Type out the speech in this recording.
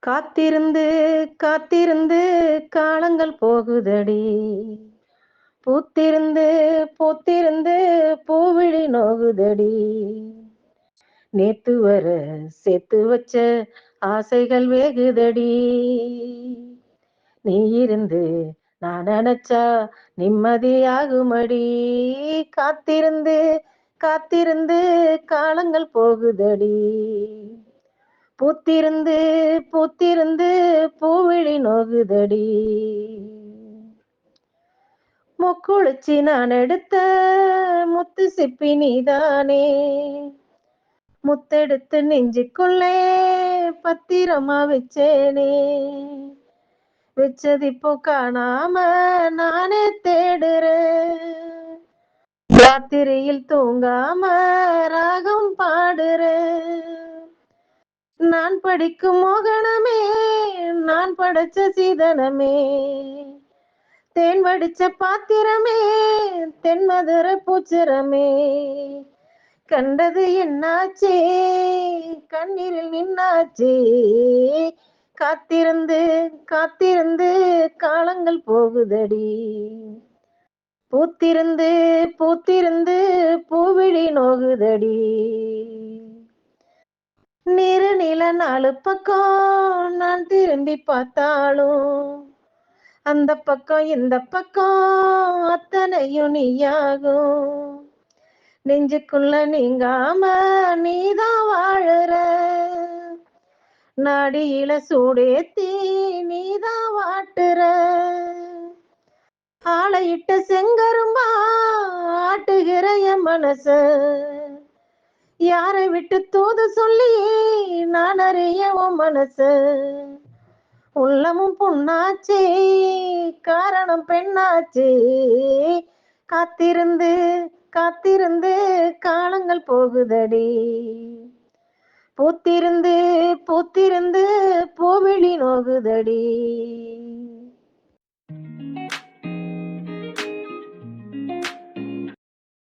காத்திருந்து காத்திருந்து காலங்கள் போகுதடி. பூத்திருந்து பூத்திருந்து பூவிழி நோகுதடி. நேத்து வர சேர்த்து வச்ச ஆசைகள் வேகுதடி. நீ இருந்து நான் நினைச்சா நிம்மதியாகுமடி. காத்திருந்து காத்திருந்து காலங்கள் போகுதடி. பூத்திருந்து பூத்திருந்து பூவிழி நோகுதடி. மொக்குளிச்சி நான் எடுத்த முத்து சிப்பி நீதானே. முத்தெடுத்து நெஞ்சுக்குள்ளே பத்திரமா வச்சேனே. வச்சது இப்போ காணாம நானே தேடுறேன். ராத்திரியில் தூங்காம ராகம் பாடுறேன். நான் படிக்கும் மோகனமே நான் படைச்ச சீதனமே. தேன் வடிச்ச பாத்திரமே தென்மதுர பூச்சிரமே. கண்டது என்னாச்சே கண்ணீரில் நின்னாச்சே. காத்திருந்து காத்திருந்து காலங்கள் போகுதடி. பூத்திருந்து பூத்திருந்து பூவிழி நோகுதடி. நாலு பக்கம் நான் திரும்பி பார்த்தாலும் அந்த பக்கம் இந்த பக்கம் அத்தனையும் நீயாகும். நெஞ்சுக்குள்ள நீங்காம நீதான் வாழுற. நாடியில சூடேத்தி நீதான் வாட்டுற. ஆளையிட்ட செங்கரும்பா ஆட்டுகிற என் மனச. விட்டு தூது சொல்லி நான் அறியவும் மனசு. உள்ளமும் பொண்ணாச்சே காரணம் பெண்ணாச்சே. காத்திருந்து காத்திருந்து காலங்கள் போகுதடி. பூத்திருந்து பூத்திருந்து பூவிழி நோகுதடி.